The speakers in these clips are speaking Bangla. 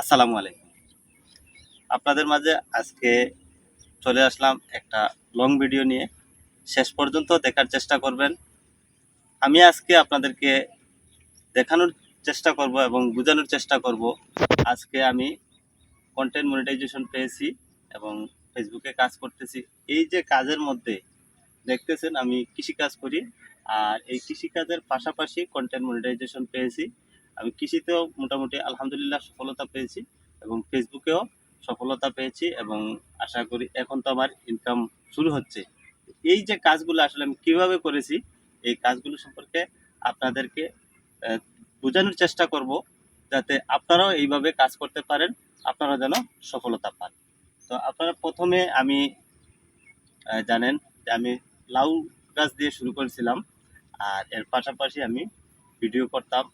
আসসালামু আলাইকুম। আপনাদের মাঝে আজকে চলে আসলাম একটা লং ভিডিও নিয়ে। শেষ পর্যন্ত দেখার চেষ্টা করবেন। আমি আজকে আপনাদেরকে দেখানোর চেষ্টা করব এবং বোঝানোর চেষ্টা করব। আজকে আমি কন্টেন্ট মনিটাইজেশন পেয়েছি এবং ফেসবুকে কাজ করতেছি। এই যে কাজের মধ্যে, দেখতেছেন আমি কৃষিকাজ করি। আর এই কৃষিকাজের পাশাপাশি কন্টেন্ট মনিটাইজেশন পেয়েছি। আমি কৃষিতেও মোটামুটি আলহামদুলিল্লাহ সফলতা পেয়েছি এবং ফেসবুকেও সফলতা পেয়েছি এবং আশা করি এখন তো আমার ইনকাম শুরু হচ্ছে। এই যে কাজগুলো আসলে আমি কীভাবে করেছি, এই কাজগুলো সম্পর্কে আপনাদেরকে বোঝানোর চেষ্টা করব যাতে আপনারাও এইভাবে কাজ করতে পারেন, আপনারা যেন সফলতা পান। তো আপনারা প্রথমে আমি জানেন যে আমি লাউ গাছ দিয়ে শুরু করেছিলাম আর এর পাশাপাশি আমি ভিডিও করতাম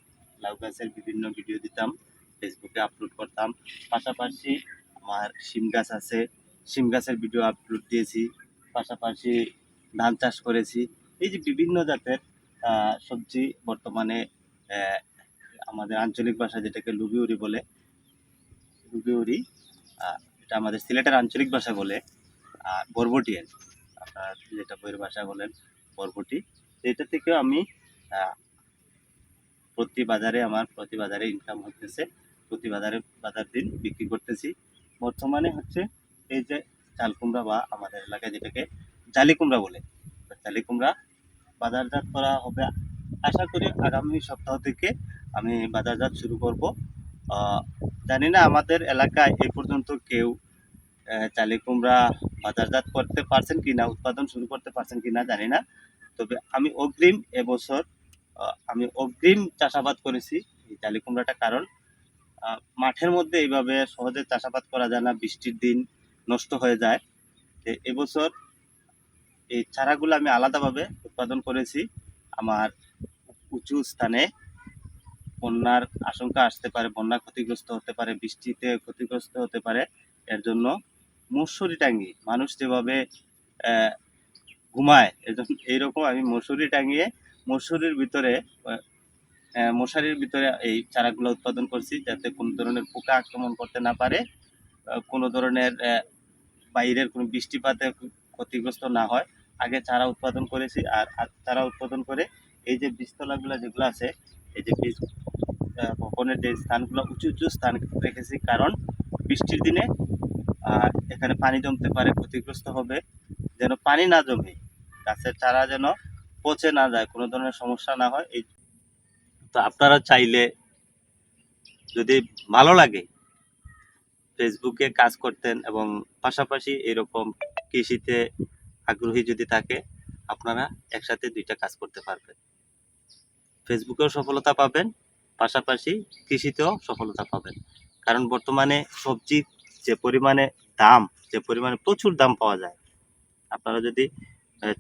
লাউ গাছের বিভিন্ন ভিডিও দিতাম ফেসবুকে আপলোড করতাম। পাশাপাশি আমার শিম গাছ আছে, শিম গাছের ভিডিও আপলোড দিয়েছি। পাশাপাশি ধান চাষ করেছি। এই যে বিভিন্ন জাতের সবজি বর্তমানে আমাদের আঞ্চলিক ভাষা যেটাকে লুবিউরি বলে, লুবিউরি এটা আমাদের সিলেটের আঞ্চলিক ভাষা বলে আর বরবটি আর কি। আপনারা যেটা বইয়ের ভাষা বলেন, বরবটি। এটা থেকেও আমি প্রতি বাজারে আমার প্রতি বাজারে ইনকাম হতেছে প্রতি বাজারে বাজার দিন বিক্রি করতেছি। বর্তমানে হচ্ছে এই যে চাল কুমড়া বা আমাদের এলাকায় যেটাকে জালি কুমড়া বলে জালি কুমড়া বাজারজাত করা হবে। আশা করি আগামী সপ্তাহ থেকে আমি বাজারজাত শুরু করব। জানি না আমাদের এলাকায় এ পর্যন্ত কেউ চালি কুমড়া বাজারজাত করতে পারছেন কি না উৎপাদন শুরু করতে পারছেন কি না জানি না। তবে আমি অগ্রিম এবছর আমি অগ্রিম চাষাবাদ করেছি এই জালি কুমড়াটা কারণ মাঠের মধ্যে এইভাবে সহজে চাষাবাদ করা যায় না, বৃষ্টির দিন নষ্ট হয়ে যায়। এবছর এই চারাগুলো আমি আলাদাভাবে উৎপাদন করেছি। আমার উঁচু স্থানে বন্যার আশঙ্কা আসতে পারে, বন্যা ক্ষতিগ্রস্ত হতে পারে, বৃষ্টিতে ক্ষতিগ্রস্ত হতে পারে। এর জন্য মশুরি টাঙ্গি, মানুষ যেভাবে ঘুমায় এজন্য এইরকম আমি মশুরি টাঙিয়ে মশুরির ভিতরে মশারির ভিতরে এই চারাগুলো উৎপাদন করছি যাতে কোনো ধরনের পোকা আক্রমণ করতে না পারে কোনো ধরনের বাইরের কোনো বৃষ্টিপাতে ক্ষতিগ্রস্ত না হয়। আগে চারা উৎপাদন করেছি আর আর চারা উৎপাদন করে এই যে বীজতলাগুলো যেগুলো আছে এই যে বীজ আহ, বপনের যে স্থানগুলো উঁচু উঁচু স্থান রেখেছি কারণ বৃষ্টির দিনে আহ, এখানে পানি জমতে পারে ক্ষতিগ্রস্ত হবে। যেন পানি না জমে গাছের চারা যেন পচে না যায়, কোনো ধরনের সমস্যা না হয়, এই তো আপনারা চাইলে যদি ভালো লাগে ফেসবুকে কাজ করতেন এবং পাশাপাশি এরকম কৃষিতে আগ্রহী যদি থাকে, আপনারা একসাথে দুইটা কাজ করতে পারবেন। ফেসবুকেও সফলতা পাবেন, পাশাপাশি কৃষিতেও সফলতা পাবেন। কারণ বর্তমানে সবজির যে পরিমাণে দাম, যে পরিমাণে প্রচুর দাম পাওয়া যায়, আপনারা যদি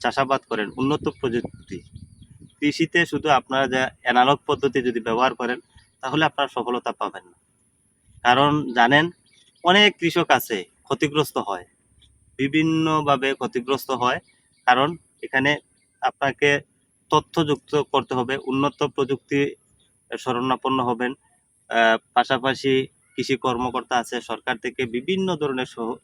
চাষাবাদ করেন উন্নত প্রযুক্তি। কৃষিতে শুধু আপনারা যে অ্যানালগ পদ্ধতি যদি ব্যবহার করেন, তাহলে আপনারা সফলতা পাবেন না। কারণ জানেন, অনেক কৃষক আছে, ক্ষতিগ্রস্ত হয়। বিভিন্নভাবে ক্ষতিগ্রস্ত হয়, কারণ এখানে আপনাকে তথ্যযুক্ত করতে হবে, উন্নত প্রযুক্তি শরণাপন্ন হবেন। পাশাপাশি কৃষি কর্মকর্তা আছে, সরকার থেকে বিভিন্ন ধরনের সহ-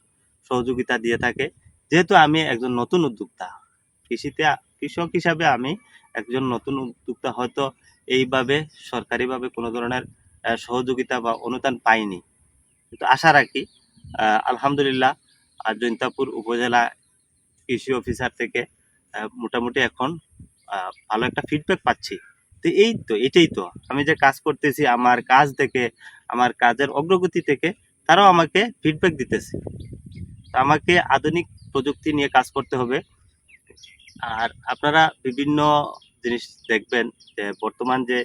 সহযোগিতা দিয়ে থাকে। যেহেতু আমি একজন নতুন উদ্যোক্তা কৃষিতে, কৃষক হিসাবে আমি একজন নতুন উদ্যোক্তা। হয়তো এইভাবে, সরকারিভাবে কোনো ধরনের সহযোগিতা বা অনুদান পাইনি। কিন্তু আশা রাখি আলহামদুলিল্লাহ জৈন্তাপুর উপজেলা কৃষি অফিসার থেকে মোটামুটি এখন ভালো একটা ফিডব্যাক পাচ্ছি। তো এই তো, এটাই তো। আমি যে কাজ করতেছি, আমার কাজ থেকে, আমার কাজের অগ্রগতি থেকে, তারাও আমাকে ফিডব্যাক দিতেছে। আমাকে আধুনিক প্রযুক্তি নিয়ে কাজ করতে হবে। আর আপনারা বিভিন্ন জিনিস দেখবেন যে বর্তমান যে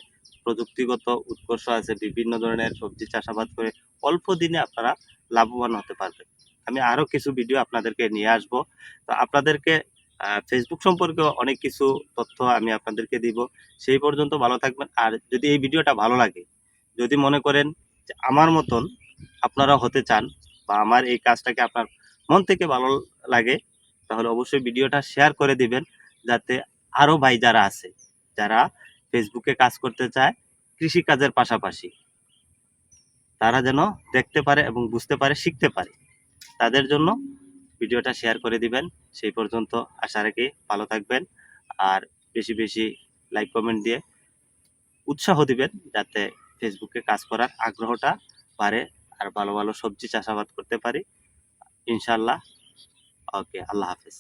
প্রযুক্তিগত উৎকর্ষ আছে, বিভিন্ন ধরনের সবজি চাষাবাদ করে অল্প দিনে আপনারা লাভবান হতে পারবেন। আমি আরও কিছু ভিডিও আপনাদেরকে নিয়ে আসব। তো আপনাদেরকে ফেসবুক সম্পর্কে অনেক কিছু তথ্য আমি আপনাদেরকে দিব। সেই পর্যন্ত ভালো থাকবেন। আর যদি এই ভিডিওটা ভালো লাগে, যদি মনে করেন যে আমার মতন আপনারা হতে চান বা আমার এই কাজটাকে আপনার মন থেকে ভালো লাগে তাহলে অবশ্যই ভিডিওটা শেয়ার করে দিবেন যাতে আরও ভাই যারা আছে, যারা ফেসবুকে কাজ করতে চায় কৃষি কাজের পাশাপাশি, তারা যেন দেখতে পারে এবং বুঝতে পারে, শিখতে পারে। তাদের জন্য ভিডিওটা শেয়ার করে দিবেন। সেই পর্যন্ত আশা রাখি ভালো থাকবেন আর বেশি বেশি লাইক কমেন্ট দিয়ে উৎসাহ দিবেন যাতে ফেসবুকে কাজ করার আগ্রহটা বাড়ে আর ভালো ভালো সবজি চাষাবাদ করতে পারি। ইনশাল্লাহ ওকে আল্লাহ হাফেজ